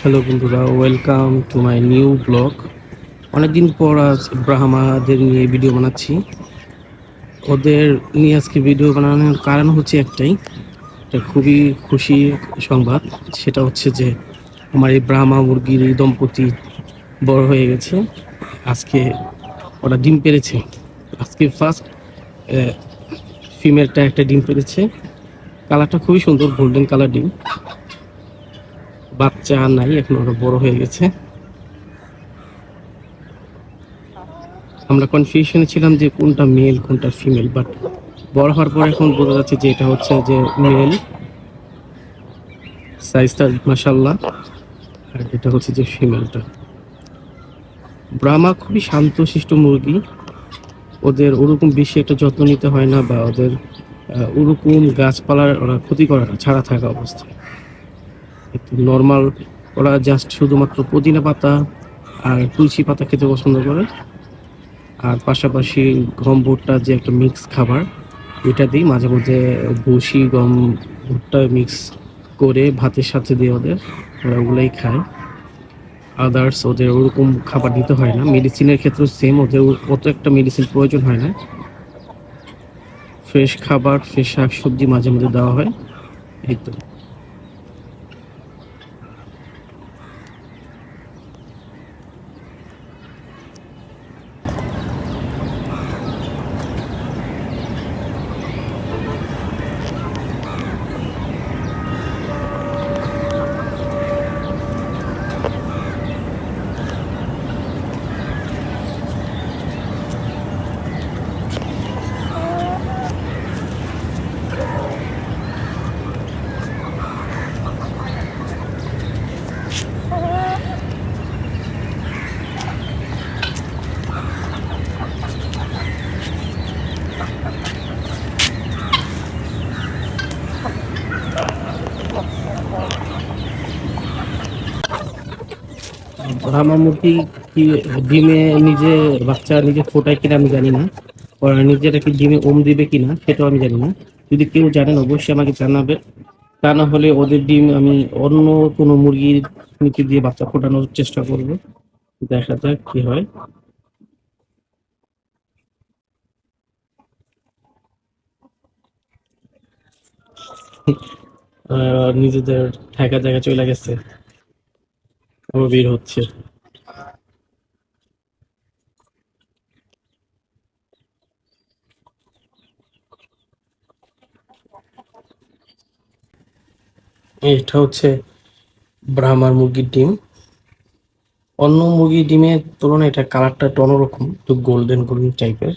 Hello বন্ধুরা welcome to my new vlog অনেকদিন পর আজ ব্রাহ্মাদের নিয়ে ভিডিও বানাচ্ছি। ওদের নিয়ে আজকে ভিডিও বানানোর কারণ হচ্ছে একটাই। এটা খুবই খুশি সংবাদ। সেটা হচ্ছে যে, আমার এই ব্রাহ্মা মুরগির এই দম্পতি বড় হয়ে গেছে। আজকে ওরা ডিম পেরেছে। আজকে ফার্স্ট ফিমেলটা একটা ডিম পেরেছে। কালারটা খুবই সুন্দর গোল্ডেন কালার ডিম। বাচ্চা নাই, এখন ওরা বড় হয়ে গেছে। আমরা কনফিউশনে ছিলাম যে কোনটা মেল কোনটা ফিমেল বাট বড় হওয়ার পর এখন বোঝা যাচ্ছে যে এটা হচ্ছে যে মেল সাইজটা মাসাল্লাহ আর এটা হচ্ছে যে ফিমেলটা ব্রাহ্মা খুবই শান্তশিষ্ট মুরগি। ওদের ওরকম বেশি একটা যত্ন নিতে হয় না বা ওদের ওরকম গাছপালার ওরা ক্ষতি করে না, ছাড়া থাকা অবস্থায়। নর্মাল ওরা জাস্ট শুধুমাত্র পুদিনা পাতা আর তুলসী পাতা খেতে পছন্দ করে। আর পাশাপাশি গম ভুট্টা যে একটা মিক্স খাবার, এটা দিই মাঝে মধ্যে ভুসি গম ভুট্টা মিক্স করে ভাতের সাথে দিয়ে ওদের, ওরা ওগুলাই খায়। আদার্স ওদের ওরকম খাবার দিতে হয় না। মেডিসিনের ক্ষেত্রে সেম ওদের অত একটা মেডিসিন প্রয়োজন হয় না। ফ্রেশ খাবার ফ্রেশ শাক সবজি মাঝে মধ্যে দেওয়া হয়। এই তো। আমার মুরগি কি ডিমে নিজে বাচ্চা নিজে ফোটায় কিনা আমি জানি না। নিজেরা কি ডিমে ওম দিবে কিনা সেটাও আমি জানি না। যদি কেউ জানেন, অবশ্যই আমাকে জানাবে। তা না হলে ওদের ডিম আমি অন্য কোনো মুরগির নিচে দিয়ে বাচ্চা ফোটানোর চেষ্টা করব। দেখা যাক কি হয়। নিজেদের থাকা জায়গা চলে গেছে। বের হচ্ছে। এটা হচ্ছে ব্রাহ্মার মুরগির ডিম। অন্য মুরগির ডিমের তুলনায় এটা কালারটা একটু অন্যরকম, একটু গোল্ডেন গোল্ডেন টাইপের